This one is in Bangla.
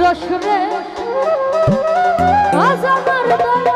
শামসুদ্দিন আজ আমার